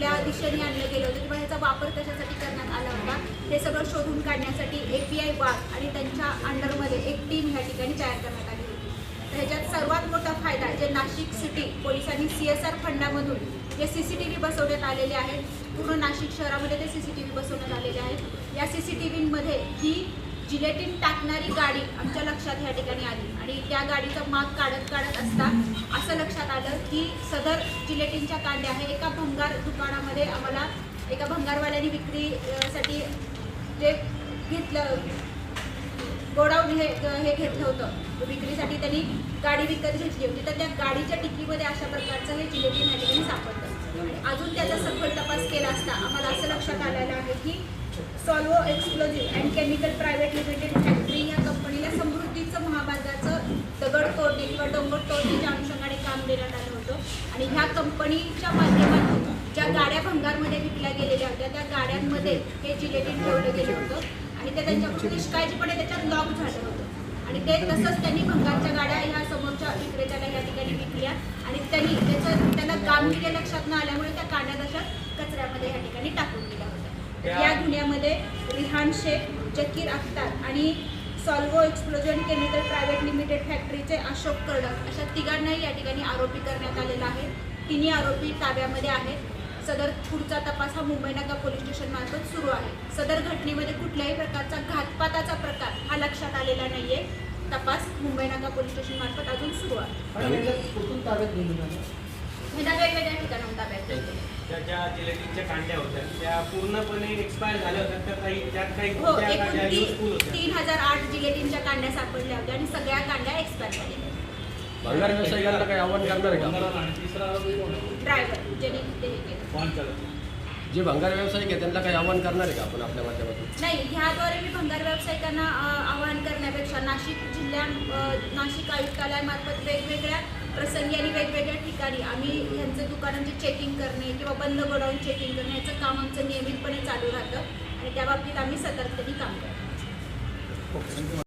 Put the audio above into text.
कुठल्या दिशेने आणलं गेलं होतं. किंवा ह्याचा वापर कशासाठी करण्यात आला होता? हे सगळं शोधून काढण्यासाठी ए पी आय वाघ आणि त्यांच्या अंडरमध्ये एक टीम ह्या ठिकाणी तयार करण्यात आली होती. तर ह्याच्यात सर्वात मोठा फायदा जे नाशिक सिटी पोलिसांनी सी एस आर फंडामधून जे सी सी टी व्ही बसवण्यात आलेले आहेत पूर्ण नाशिक शहरामध्ये ते सी सी टी व्ही बसवण्यात आलेले आहेत. या सी सी टी व्हीमध्ये ही जिलेटिन टाकणारी गाडी आमच्या लक्षात ह्या ठिकाणी आली. आणि त्या गाडीचा माग काढत काढत असता असं लक्षात आलं की सदर जिलेटिनच्या कांड्या हे एका भंगार दुकानामध्ये आम्हाला एका भंगारवाल्याने विक्रीसाठी जे घेतलं गोडाऊन हे हे घेतलं होतं. विक्रीसाठी त्यांनी गाडी विकत घेतली होती. तर त्या गाडीच्या टिकीमध्ये अशा प्रकारचं हे जिलेटिन या ठिकाणी सापडलं. अजून त्याचा सखोल तपास केला असता आम्हाला असं लक्षात आलेलं आहे की Solvo explosive and chemical private limited factory या कंपनीला समृद्धीचं महामार्गाचं दगड तोडणे किंवा डोंगर तोडणीच्या अनुषंगाने काम देण्यात आलं होतं. आणि ह्या कंपनीच्या माध्यमातून ज्या गाड्या भंगारमध्ये विकल्या गेलेल्या होत्या त्या गाड्यांमध्ये हे जिलेटिन ठेवलं गेलं होतं. आणि ते त्यांच्याकडून निष्काळजीपणे त्याच्यात लॉक झालं होतं. आणि ते तसंच त्यांनी भंगारच्या गाड्या ह्या समोरच्या विक्रेत्याला या ठिकाणी विकल्या. आणि त्यांनी त्याचं त्यांना गांभीर्य लक्षात न आल्यामुळे त्या कांड्या तशा कचऱ्यामध्ये या ठिकाणी टाकून दिल्या होत्या या गुन्ह्यामध्ये रिहान शेख जकीर अख्तार आणि Solvo explosion chemical private limited फॅक्टरीचे Ashok कडक अशा तिघांनाही या ठिकाणी आरोपी करण्यात आलेला आहे. तिन्ही आरोपी ताब्यामध्ये आहेत. सदर पुढचा तपास हा मुंबई नाका पोलीस स्टेशनमार्फत सुरू आहे. सदर घटनेमध्ये कुठल्याही प्रकारचा घातपाताचा प्रकार हा लक्षात आलेला नाहीये. तपास मुंबई नाका पोलीस स्टेशनमार्फत अजून सुरू आहे? वेगवेगळ्या ठिकाणाहून ताब्यात घेतले. त्या ज्या जिलेटिनच्या कांड्या होत्या. त्या पूर्णपणे एक्सपायर झाल्या होत्या. तर काही त्यात काही हो त्या एकूण कांड्या ती- युजफुल होत्या. तीन हजार आठ जिलेटिनच्या कांड्या सापडल्या होत्या आणि सगळ्या कांड्या एक्सपायर झालेल्या भंगार व्यावसायिकांना काही आव्हान करणार आहे का? ड्रायव्हर ज्यांनी ते हे केलं. जे भंगार व्यावसायिक आहे त्यांना काही आव्हान करणार आहे का आपण आपल्या माध्यमातून? नाही ह्याद्वारे मी कामगार व्यावसायिकांना आवाहन करण्यापेक्षा नाशिक जिल्ह्या नाशिक आयुक्तालयामार्फत वेगवेगळ्या प्रसंगी आणि वेगवेगळ्या ठिकाणी आम्ही ह्यांचं दुकानांचे चेकिंग करणे किंवा बंद गोडाऊन चेकिंग करणे याचं काम आमचं नियमितपणे चालू राहतं आणि त्या बाबतीत आम्ही सतर्कतेने काम करतो.